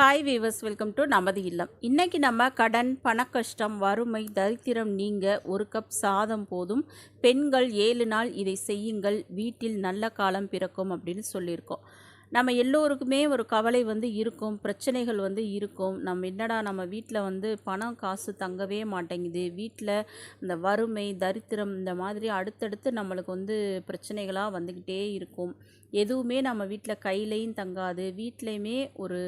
Hi viewers welcome to நமது இல்லம். இன்னைக்கு நம்ம கடன் பணக்கஷ்டம் வறுமை தரித்திரம் நீங்க ஒரு கப் சாதம் போதும். பெண்கள் ஏழு நாள் இதை செய்யுங்கள். வீட்டில் நல்ல காலம் பிறக்கும் அப்படின்னு சொல்லியிருக்கோம். நம்ம எல்லோருக்குமே ஒரு கவலை வந்து இருக்கும் பிரச்சனைகள் வந்து இருக்கும். நம்ம என்னடா நம்ம வீட்டில் வந்து பணம் காசு தங்கவே மாட்டேங்குது. வீட்டில் இந்த வறுமை தரித்திரம் இந்த மாதிரி அடுத்தடுத்து நம்மளுக்கு வந்து பிரச்சனைகளாக வந்துக்கிட்டே இருக்கும். எதுவுமே நம்ம வீட்டில் கையிலையும் தங்காது. வீட்லேயுமே ஒரு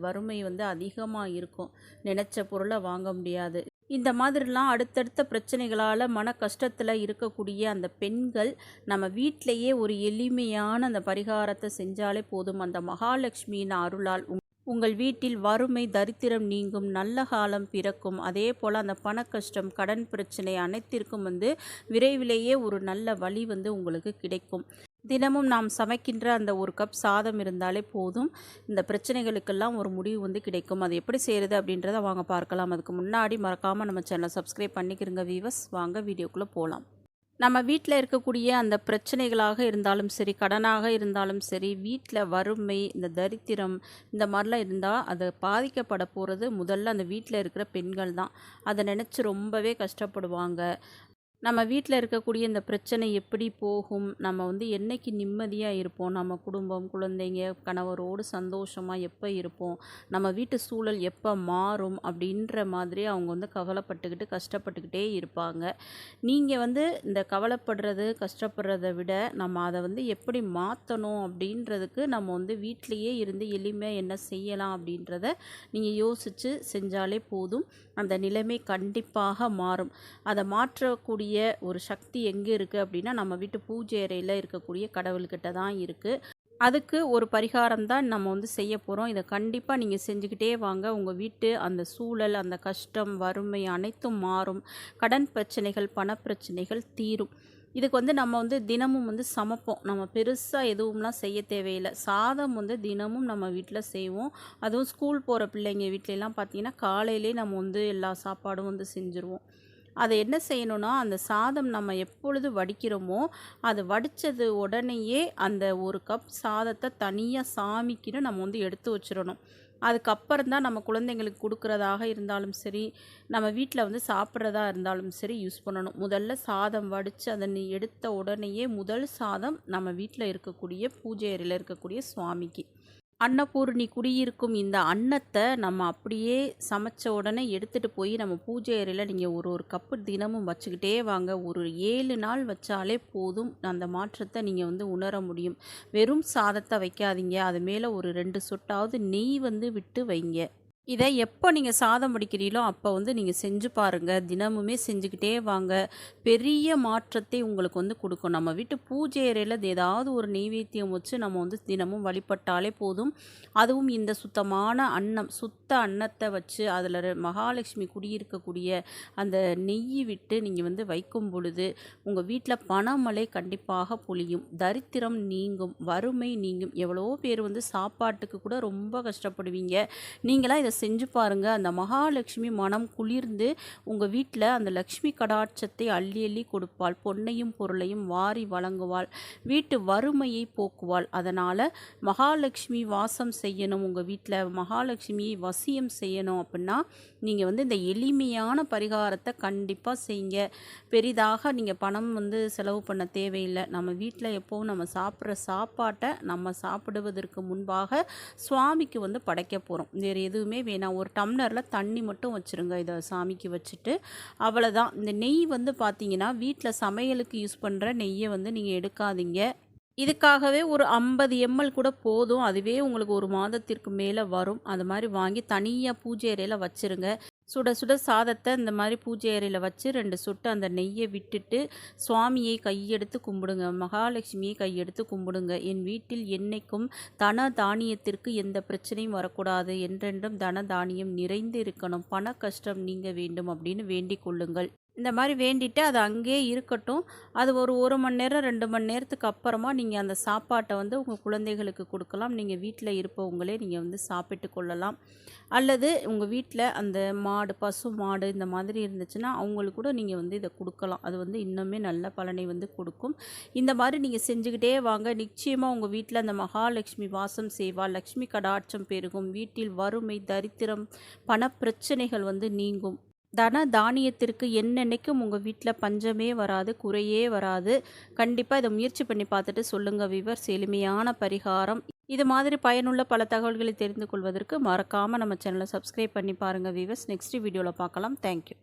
வறுமை வந்து அதிகமாக இருக்கும். நினச்ச பொருளை வாங்க முடியாது. இந்த மாதிரிலாம் அடுத்தடுத்த பிரச்சனைகளால் மன கஷ்டத்தில் இருக்கக்கூடிய அந்த பெண்கள் நம்ம வீட்டிலையே ஒரு எளிமையான அந்த பரிகாரத்தை செஞ்சாலே போதும். அந்த மகாலட்சுமியின் அருளால் உங்கள் வீட்டில் வறுமை தரித்திரம் நீங்கும் நல்ல காலம் பிறக்கும். அதே போல் அந்த பண கஷ்டம் கடன் பிரச்சனை அனைத்திற்கும் வந்து விரைவிலேயே ஒரு நல்ல வழி வந்து உங்களுக்கு கிடைக்கும். தினமும் நாம் சமைக்கின்ற அந்த ஒரு கப் சாதம் இருந்தாலே போதும். இந்த பிரச்சனைகளுக்கெல்லாம் ஒரு முடிவு வந்து கிடைக்கும். அது எப்படி செய்கிறது அப்படின்றத வாங்க பார்க்கலாம். அதுக்கு முன்னாடி மறக்காமல் நம்ம சேனலை சப்ஸ்கிரைப் பண்ணிக்கிறங்க வீவர்ஸ் வாங்க வீடியோக்குள்ளே போகலாம் நம்ம வீட்டில் இருக்கக்கூடிய அந்த பிரச்சனைகளாக இருந்தாலும் சரி கடனாக இருந்தாலும் சரி வீட்டில் வறுமை இந்த தரித்திரம் இந்த மாதிரிலாம் இருந்தால் அது பாதிக்கப்பட போகிறது முதல்ல அந்த வீட்டில் இருக்கிற பெண்கள் தான். அதை நினச்சி ரொம்பவே கஷ்டப்படுவாங்க. நம்ம வீட்டில் இருக்கக்கூடிய இந்த பிரச்சனை எப்படி போகும்? நம்ம வந்து என்னைக்கு நிம்மதியாக இருப்போம்? நம்ம குடும்பம் குழந்தைங்க கணவரோடு சந்தோஷமாக எப்போ இருப்போம்? நம்ம வீட்டு சூழல் எப்போ மாறும்? அப்படின்ற மாதிரி அவங்க வந்து கவலைப்பட்டுக்கிட்டு கஷ்டப்பட்டுக்கிட்டே இருப்பாங்க. நீங்கள் வந்து இந்த கவலைப்படுறது கஷ்டப்படுறதை விட நம்ம அதை வந்து எப்படி மாற்றணும் அப்படின்றதுக்கு நம்ம வந்து வீட்டிலையே இருந்து எளிமையாக என்ன செய்யலாம் அப்படின்றத நீங்கள் யோசித்து செஞ்சாலே போதும். அந்த நிலைமை கண்டிப்பாக மாறும். அதை மாற்றக்கூடிய ஒரு சக்தி எங்கே இருக்குது அப்படின்னா நம்ம வீட்டு பூஜை அறையில் இருக்கக்கூடிய கடவுள்கிட்ட தான் இருக்குது அதுக்கு ஒரு பரிகாரம் தான் நம்ம வந்து செய்ய போகிறோம் இதை கண்டிப்பாக நீங்கள் செஞ்சுக்கிட்டே வாங்க. உங்கள் வீட்டு அந்த சூழல் அந்த கஷ்டம் வறுமை அனைத்தும் மாறும். கடன் பிரச்சனைகள் பணப்பிரச்சனைகள் தீரும். இதுக்கு வந்து நம்ம வந்து தினமும் வந்து சமைப்போம். நம்ம பெருசாக எதுவும்லாம் செய்ய தேவையில்லை. சாதம் வந்து தினமும் நம்ம வீட்டில் செய்வோம். அதுவும் ஸ்கூல் போகிற பிள்ளைங்க வீட்டிலலாம் பார்த்திங்கன்னா காலையிலே நம்ம வந்து எல்லா சாப்பாடும் வந்து செஞ்சுருவோம். அதை என்ன செய்யணும்னா அந்த சாதம் நம்ம எப்பொழுது வடிக்கிறோமோ அது வடித்தது உடனேயே அந்த ஒரு கப் சாதத்தை தனியாக சாமிக்குன்னு நம்ம வந்து எடுத்து வச்சிடணும். அதுக்கப்புறம் தான் நம்ம குழந்தைங்களுக்கு கொடுக்குறதாக இருந்தாலும் சரி நம்ம வீட்டில் வந்து சாப்பிட்றதா இருந்தாலும் சரி யூஸ் பண்ணணும். முதல்ல சாதம் வடித்து அதை நீ எடுத்த உடனேயே முதல் சாதம் நம்ம வீட்டில் இருக்கக்கூடிய பூஜை அறையில் இருக்கக்கூடிய சுவாமிக்கு. அன்னபூர்ணி குடியிருக்கும் இந்த அன்னத்தை நம்ம அப்படியே சமைச்ச உடனே எடுத்துகிட்டு போய் நம்ம பூஜை அறையில் நீங்கள் ஒரு ஒரு கப்பு தினமும் வச்சுக்கிட்டே வாங்க. ஒரு ஏழு நாள் வச்சாலே போதும். அந்த மாற்றத்தை நீங்கள் வந்து உணர முடியும். வெறும் சாதத்தை வைக்காதீங்க. அது மேலே ஒரு ரெண்டு சொட்டாவது நெய் வந்து விட்டு வைங்க. இதை எப்போ நீங்கள் சாதம் வடிக்கிறீங்களோ அப்போ வந்து நீங்கள் செஞ்சு பாருங்கள் தினமுமே செஞ்சுக்கிட்டே வாங்க. பெரிய மாற்றத்தை உங்களுக்கு வந்து கொடுக்கும். நம்ம வீட்டு பூஜை அறையில் ஏதாவது ஒரு நெய்வேத்தியம் வச்சு நம்ம வந்து தினமும் வழிபட்டாலே போதும். அதுவும் இந்த சுத்தமான அன்னம் சுத்த அன்னத்தை வச்சு அதில் மகாலட்சுமி குடியிருக்கக்கூடிய அந்த நெய் விட்டு நீங்கள் வந்து வைக்கும் பொழுது உங்கள் வீட்டில் பணமழை கண்டிப்பாக பொழியும். தரித்திரம் நீங்கும். வறுமை நீங்கும். எவ்வளோ பேர் வந்து சாப்பாட்டுக்கு கூட ரொம்ப கஷ்டப்படுவீங்க. நீங்களாம் இதை செஞ்சு பாருங்கள் அந்த மகாலட்சுமி மனம் குளிர்ந்து உங்கள் வீட்டில் அந்த லக்ஷ்மி கடாட்சத்தை அள்ளி அள்ளி கொடுப்பாள். பொன்னையும் பொருளையும் வாரி வழங்குவாள். வீட்டு வறுமையை போக்குவாள். அதனால் மகாலட்சுமி வாசம் செய்யணும். உங்கள் வீட்டில் மகாலட்சுமியை வசியம் செய்யணும் அப்படின்னா நீங்கள் வந்து இந்த எளிமையான பரிகாரத்தை கண்டிப்பாக செய்யுங்க. பெரிதாக நீங்கள் பணம் வந்து செலவு பண்ண தேவையில்லை. நம்ம வீட்டில் எப்போவும் நம்ம சாப்பிட்ற சாப்பாட்டை நம்ம சாப்பிடுவதற்கு முன்பாக சுவாமிக்கு வந்து படைக்க போகிறோம் வேறு எதுவுமே வேணாம். ஒரு டம்ளரில் தண்ணி மட்டும் வச்சுருங்க. இதை சாமிக்கு வச்சுட்டு. அவ்வளோதான் இந்த நெய் வந்து பார்த்தீங்கன்னா வீட்டில் சமையலுக்கு யூஸ் பண்ணுற நெய்யை வந்து நீங்கள் எடுக்காதீங்க. இதுக்காகவே ஒரு ஐம்பது எம்எல் கூட போதும். அதுவே உங்களுக்கு ஒரு மாதத்திற்கு மேலே வரும். அது மாதிரி வாங்கி தனியாக பூஜை அறையில் வச்சுருங்க. சுட சுட சாதத்தை இந்த மாதிரி பூஜை அறையில் வச்சு ரெண்டு சொட்டு அந்த நெய்யை விட்டுட்டு சுவாமியை கையெடுத்து கும்பிடுங்க மகாலட்சுமியை கையெடுத்து கும்பிடுங்க. என் வீட்டில் என்னைக்கும் தன தானியத்திற்கு எந்த பிரச்சனையும் வரக்கூடாது. என்றென்றும் தன தானியம் நிறைந்து இருக்கணும் பண கஷ்டம் நீங்க வேண்டும் அப்படின்னு வேண்டிக் கொள்ளுங்கள். இந்த மாதிரி வேண்டிட்டு அது அங்கேயே இருக்கட்டும். அது ஒரு ஒரு மணி நேரம் ரெண்டு மணி நேரத்துக்கு அப்புறமா நீங்கள் அந்த சாப்பாட்டை வந்து உங்கள் குழந்தைகளுக்கு கொடுக்கலாம். நீங்கள் வீட்டில் இருப்பவங்களே நீங்கள் வந்து சாப்பிட்டு கொள்ளலாம். அல்லது உங்கள் வீட்டில் அந்த மாடு பசு மாடு இந்த மாதிரி இருந்துச்சுன்னா அவங்களுக்கு கூட நீங்கள் வந்து இதை கொடுக்கலாம். அது வந்து இன்னுமே நல்ல பலனை வந்து கொடுக்கும். இந்த மாதிரி நீங்கள் செஞ்சுக்கிட்டே வாங்க. நிச்சயமாக உங்கள் வீட்டில் அந்த மகாலட்சுமி வாசம் செய்வா. லக்ஷ்மி கடாட்சம் பெருகும். வீட்டில் வறுமை தரித்திரம் பண பிரச்சனைகள் வந்து நீங்கும். தன தானியத்திற்கு என்னென்னைக்கும் உங்கள் வீட்டில் பஞ்சமே வராது குறையே வராது. கண்டிப்பாக இதை முயற்சி பண்ணி பார்த்துட்டு சொல்லுங்கள் விவர் எளிமையான பரிகாரம். இது மாதிரி பயனுள்ள பல தகவல்களை தெரிந்து கொள்வதற்கு மறக்காமல் நம்ம சேனலை சப்ஸ்கிரைப் பண்ணி பாருங்கள் விவர்ஸ். நெக்ஸ்ட் வீடியோவில் பார்க்கலாம். தேங்க்யூ